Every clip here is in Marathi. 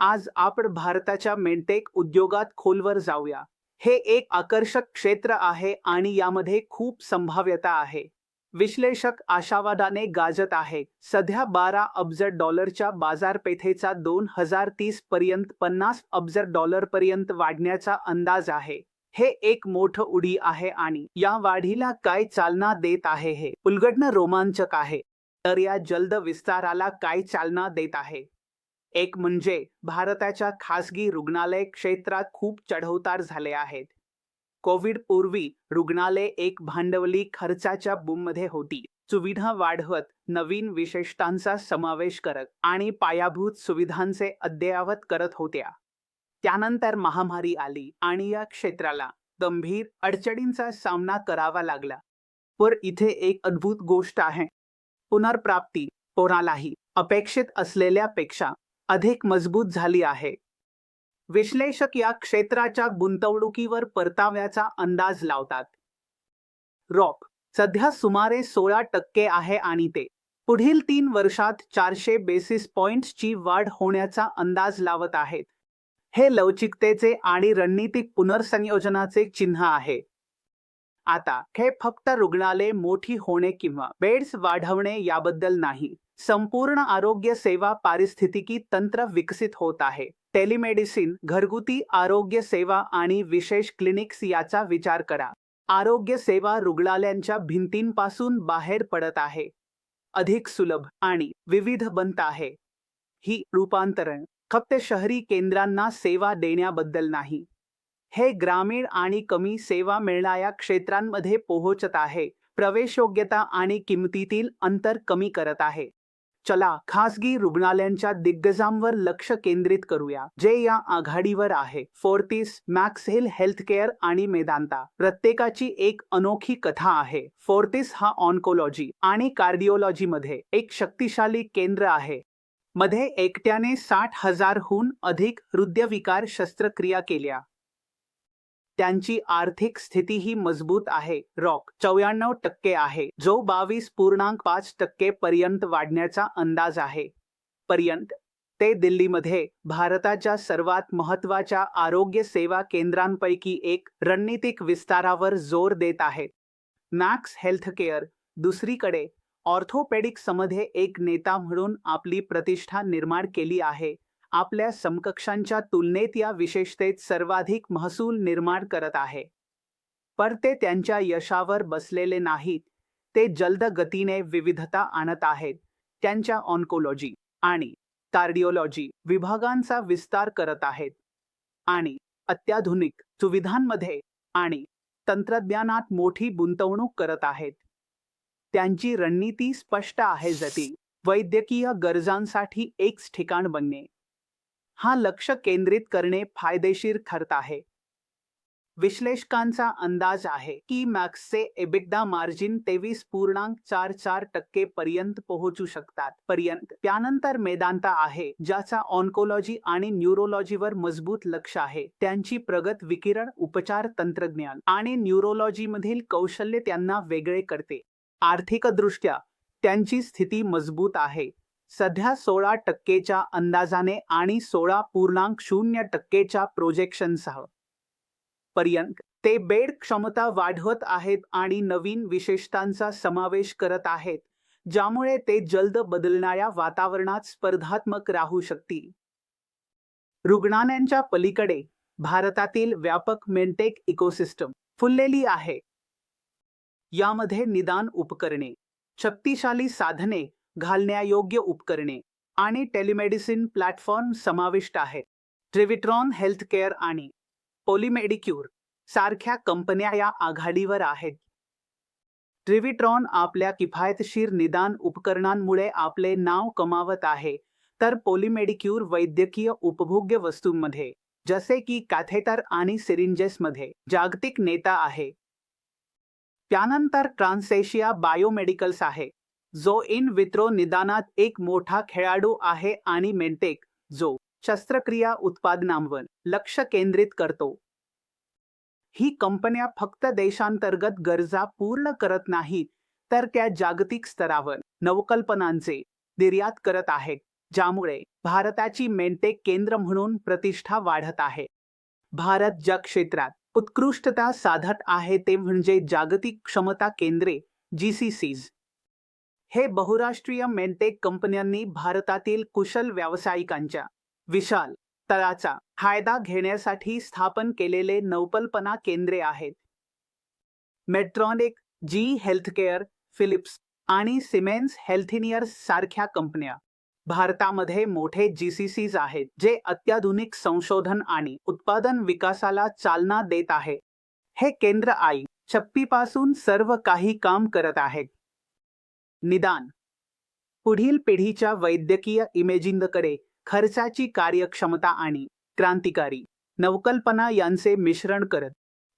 आज आपण भारताच्या मेंटेक उद्योगात खोलवर जाऊया. हे एक आकर्षक क्षेत्र आहे आणि यामध्ये खूप संभाव्यता आहे. विश्लेषक आशावादाने गाजत आहे सध्या बारा अब्ज डॉलरच्या बाजारपेठेचा दोन हजार तीस पर्यंत पन्नास अब्ज डॉलर पर्यंत वाढण्याचा अंदाज आहे. हे एक मोठं उडी आहे आणि या वाढीला काय चालना देत आहे हे उलगडणं रोमांचक आहे. तर या जलद विस्ताराला काय चालना देत आहे? एक म्हणजे भारताच्या खासगी रुग्णालय क्षेत्रात खूप चढउतार झाले आहेत. कोविड पूर्वी रुग्णालय एक भांडवली खर्चाच्या बूममध्ये होती. सुविधा वाढवत नवीन विशेषतांचा समावेश करत आणि पायाभूत सुविधांचे अद्ययावत करत होत्या. त्यानंतर महामारी आली आणि या क्षेत्राला गंभीर अडचणींचा सामना करावा लागला. पर इथे एक अद्भुत गोष्ट आहे. पुनर्प्राप्ती कोणालाही अपेक्षित असलेल्यापेक्षा अधिक मजबूत झाली आहे. विश्लेषक या क्षेत्राच्या गुंतवणुकीवर परताव्याचा अंदाज लावतात. रॉक सध्या सुमारे सोळा टक्के आहे आणि ते पुढील तीन वर्षात चारशे बेसिस पॉइंट्सची वाढ होण्याचा अंदाज लावत आहेत. हे लवचिकतेचे आणि रणनीतिक पुनर्संयोजनाचे चिन्ह आहे. आता हे फक्त रुग्णालय मोठी होणे किंवा बेड्स वाढवणे याबद्दल नाही. संपूर्ण आरोग्य सेवा पारिस्थितिकी तंत्र विकसित होत आहे. टेलिमेडिसिन घरगुती आरोग्य सेवा आणि विशेष क्लिनिक्स याचा विचार करा. आरोग्य सेवा रुग्णालयांच्या भिंतींपासून बाहेर पडत आहे. अधिक सुलभ आणि विविध बनत आहे. ही रूपांतरण फक्त शहरी केंद्रांना सेवा देण्याबद्दल नाही. हे ग्रामीण आणि कमी सेवा मिळणाऱ्या क्षेत्रांमध्ये पोहोचत आहे. प्रवेशयोग्यता आणि किमतीतील अंतर कमी करत आहे. चला खासगी रुग्णालयांच्या दिग्गजांवर लक्ष केंद्रित करूया जे या आघाडीवर आहे. फोर्टिस मॅक्स हिल हेल्थकेअर आणि मेदांता प्रत्येकाची एक अनोखी कथा आहे. फोर्टिस हा ऑन्कोलॉजी आणि कार्डिओलॉजी मध्ये एक शक्तिशाली केंद्र आहे. मध्ये एकट्याने साठ हजारहून अधिक हृदयविकार शस्त्रक्रिया केल्या. त्यांची आर्थिक स्थितीही मजबूत आहे. रॉक चौऱ्याण्णव टक्के आहे जो बावीस पूर्णांक पाच टक्के पर्यंत वाढण्याचा अंदाज आहे. पर्यंत ते दिल्लीमध्ये भारताच्या सर्वात महत्त्वाच्या आरोग्य सेवा केंद्रांपैकी एक रणनीतिक विस्तारावर जोर देत आहेत मॅक्स हेल्थकेअर दुसरीकडे ऑर्थोपेडिक्समध्ये एक नेता म्हणून आपली प्रतिष्ठा निर्माण केली आहे. आपल्या समकक्षांच्या तुलनेत या विशेषतेत सर्वाधिक महसूल निर्माण करत आहे. पर ते त्यांच्या यशावर बसलेले नाहीत ते जलद गतीने विविधता आणत आहेत त्यांच्या ऑन्कोलॉजी आणि कार्डिओलॉजी विभागांचा विस्तार करत आहेत आणि अत्याधुनिक सुविधांमध्ये आणि तंत्रज्ञानात मोठी गुंतवणूक करत आहेत. त्यांची रणनीती स्पष्ट आहे जती वैद्यकीय गरजांसाठी एकच ठिकाण बनणे हा लक्ष केंद्रित करणे फायदेशीर ठरत आहे. विश्लेषकांचा अंदाज आहे की मॅक्सचे एबिगडा मार्जिन तेवीस पूर्णांक चार चार टक्के पर्यंत पोहोचू शकतात. पर्यंत त्यानंतर मेदांता आहे ज्याचा ऑन्कोलॉजी आणि न्यूरोलॉजीवर मजबूत लक्ष आहे. त्यांची प्रगत विकिरण उपचार तंत्रज्ञान आणि न्यूरोलॉजीमधील कौशल्य त्यांना वेगळे करते. आर्थिकदृष्ट्या त्यांची स्थिती मजबूत आहे. सध्या सोळा टक्केच्या अंदाजाने आणि सोळा पूर्णांक शून्य टक्केच्या प्रोजेक्शनसह पर्यंत ते बेड क्षमता वाढवत आहेत आणि नवीन विशेषतांचा समावेश करत आहेत ज्यामुळे ते जलद बदलणाऱ्या वातावरणात स्पर्धात्मक राहू शकतील. रुग्णालयांच्या पलीकडे भारतातील व्यापक मेंटेक इकोसिस्टम फुललेली आहे. यामध्ये निदान उपकरणे शक्तिशाली साधने घालण्यायोग्य उपकरणे आणि टेलिमेडिसिन प्लॅटफॉर्म समाविष्ट आहेत. ट्रिविट्रॉन हेल्थकेअर आणि पोलिमेडिक्यूर सारख्या कंपन्या या आघाडीवर आहेत. ट्रिविट्रॉन आपल्या किफायतशीर निदान उपकरणांमुळे आपले नाव कमावत आहे, तर पोलिमेडिक्यूर वैद्यकीय उपभोग्य वस्तूंमध्ये, जसे की कॅथेटर आणि सिरिंजेसमध्ये, जागतिक नेता आहे. त्यानंतर ट्रान्सेशिया बायोमेडिकल्स आहे. जो इन वित्रो निदानात एक मोठा खेळाडू आहे आणि मेंटेक जो शस्त्रक्रिया उत्पादनांवर लक्ष केंद्रित करतो. ही कंपन्या फक्त देशांतर्गत गरजा पूर्ण करत नाहीत तर त्या जागतिक स्तरावर नवकल्पनांचे निर्यात करत आहेत ज्यामुळे भारताची मेंटेक केंद्र म्हणून प्रतिष्ठा वाढत आहे. भारत जग क्षेत्रात उत्कृष्टता साधत आहे ते म्हणजे जागतिक क्षमता केंद्रे जीसीसीज हे बहुराष्ट्रीय मेंटेक कंपन्यांनी भारतातील कुशल व्यावसायिकांच्या विशाल तळाचा फायदा घेण्यासाठी स्थापन केलेले नवकल्पना केंद्रे आहेत. मेट्रॉनिक जी हेल्थकेअर फिलिप्स आणि सिमेन्स हेल्थिनियर्स सारख्या कंपन्या भारतामध्ये मोठे जीसीसीज आहेत जे अत्याधुनिक संशोधन आणि उत्पादन विकासाला चालना देत आहे. हे केंद्र आई चप्पीपासून सर्व काही काम करत आहे निदान. पुढील पिढीच्या वैद्यकीय इमेजिंगकडे खर्चाची कार्यक्षमता आणि क्रांतिकारी नवकल्पना यांचे मिश्रण करत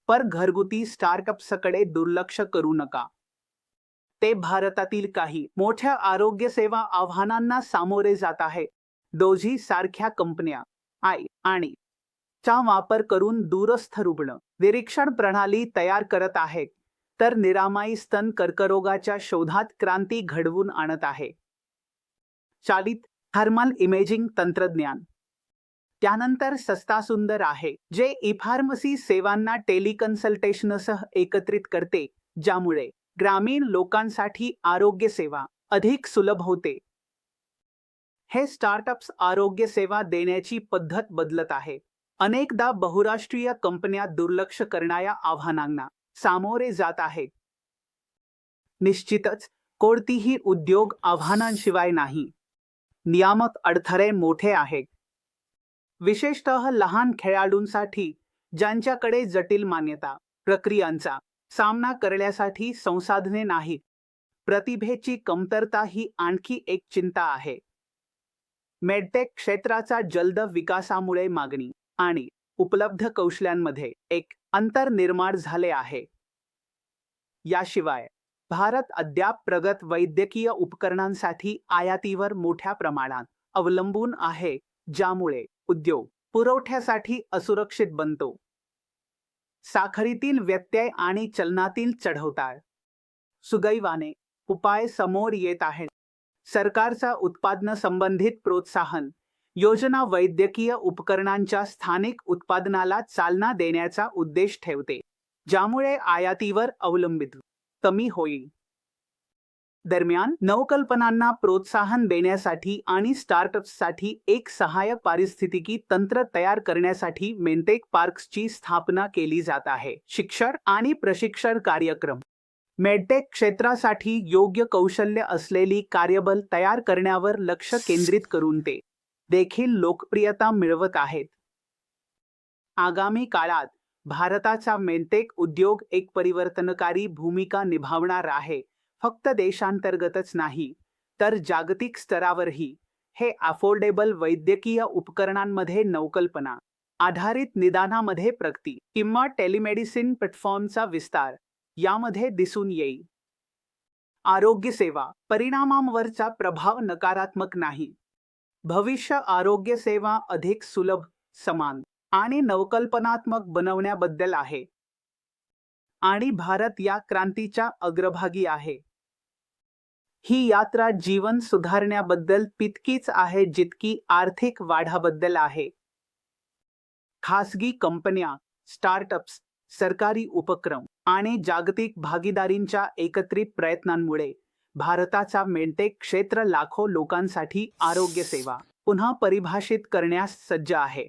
पर घरगुती स्टार्टअप्सकडे दुर्लक्ष करू नका. ते भारतातील काही मोठ्या आरोग्य सेवा आव्हानांना सामोरे जात आहे. दोझी सारख्या कंपन्या आय आणि चा वापर करून दूरस्थ रुग्ण निरीक्षण प्रणाली तयार करत आहे तर निरामाई स्तन कर्करोगाच्या शोधात क्रांती घडवून आणत आहे. चालित थर्मल इमेजिंग तंत्रज्ञान. त्यानंतर सस्ता सुंदर आहे जे ई फार्मसी सेवांना टेलिकन्सल्टेशनसह एकत्रित करते ज्यामुळे ग्रामीण लोकांसाठी आरोग्य सेवा अधिक सुलभ होते. हे स्टार्टअप्स आरोग्य सेवा देण्याची पद्धत बदलत आहे. अनेकदा बहुराष्ट्रीय कंपन्या दुर्लक्ष करणाऱ्या आव्हानांना सामोरे जात आहेत निश्चितच कोणतीही उद्योग आव्हानांशिवाय नाही. नियामक अडथळे मोठे आहेत. विशेषतः लहान खेळाडूंसाठी ज्यांच्याकडे जटिल मान्यता प्रक्रियांचा सामना करण्यासाठी संसाधने नाहीत. प्रतिभेची कमतरता ही आणखी एक चिंता आहे. मेडटेक क्षेत्राचा जलद विकासामुळे मागणी आणि उपलब्ध कौशल्यांमध्ये एक अंतर निर्माण झाले आहे. याशिवाय भारत अद्याप प्रगत वैद्यकीय उपकरणांसाठी आयातीवर मोठ्या प्रमाणात अवलंबून आहे ज्यामुळे उद्योग पुरवठ्यासाठी असुरक्षित बनतो. साखरीतील व्यत्यय आणि चलनातील चढउतार सुदैवाने उपाय समोर येत आहेत. सरकारचा उत्पादन संबंधित प्रोत्साहन योजना वैद्यकीय उपकरणांच्या स्थानिक उत्पादनाला चालना देण्याचा उद्देश ठेवते ज्यामुळे आयातीवर अवलंबित कमी होईल. दरम्यान नवकल्पनांना प्रोत्साहन देण्यासाठी आणि स्टार्टअप्ससाठी एक सहाय्यक पारिस्थितिकी तंत्र तयार करण्यासाठी मेंटेक पार्क्सची स्थापना केली जात आहे. शिक्षण आणि प्रशिक्षण कार्यक्रम. मेडटेक क्षेत्रासाठी योग्य कौशल्य असलेली कार्यबल तयार करण्यावर लक्ष केंद्रित करून ते देखील लोकप्रियता मिळवत आहेत. आगामी काळात भारताचा मेंटेक उद्योग एक परिवर्तनकारी भूमिका निभावणार आहे. फक्त देशांतर्गतच नाही तर जागतिक स्तरावरही. हे अफोर्डेबल वैद्यकीय उपकरणांमध्ये नवकल्पना आधारित निदानामध्ये प्रगती किंवा टेलिमेडिसिन प्लॅटफॉर्मचा विस्तार यामध्ये दिसून येईल. आरोग्य सेवा परिणामांवरचा प्रभाव नकारात्मक नाही. भविष्य आरोग्य सेवा अधिक सुलभ समान आणि नवकल्पनात्मक बनवण्याबद्दल आहे. आणि भारत या क्रांतीच्या अग्रभागी आहे. ही यात्रा जीवन सुधारण्याबद्दल तितकीच आहे जितकी आर्थिक वाढाबद्दल आहे. खासगी कंपन्या स्टार्टअप्स सरकारी उपक्रम आणि जागतिक भागीदारींच्या एकत्रित प्रयत्नांमुळे भारताचा मेंटेक क्षेत्र लाखो लोकांसाठी आरोग्य सेवा पुन्हा परिभाषित करण्यास सज्ज आहे.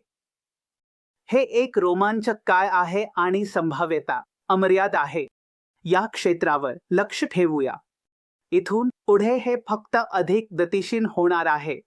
हे एक रोमांचक काय आहे आणि संभाव्यता अमर्याद आहे. या क्षेत्रावर लक्ष ठेवूया. इथून पुढे हे फक्त अधिक गतिशील होणार आहे.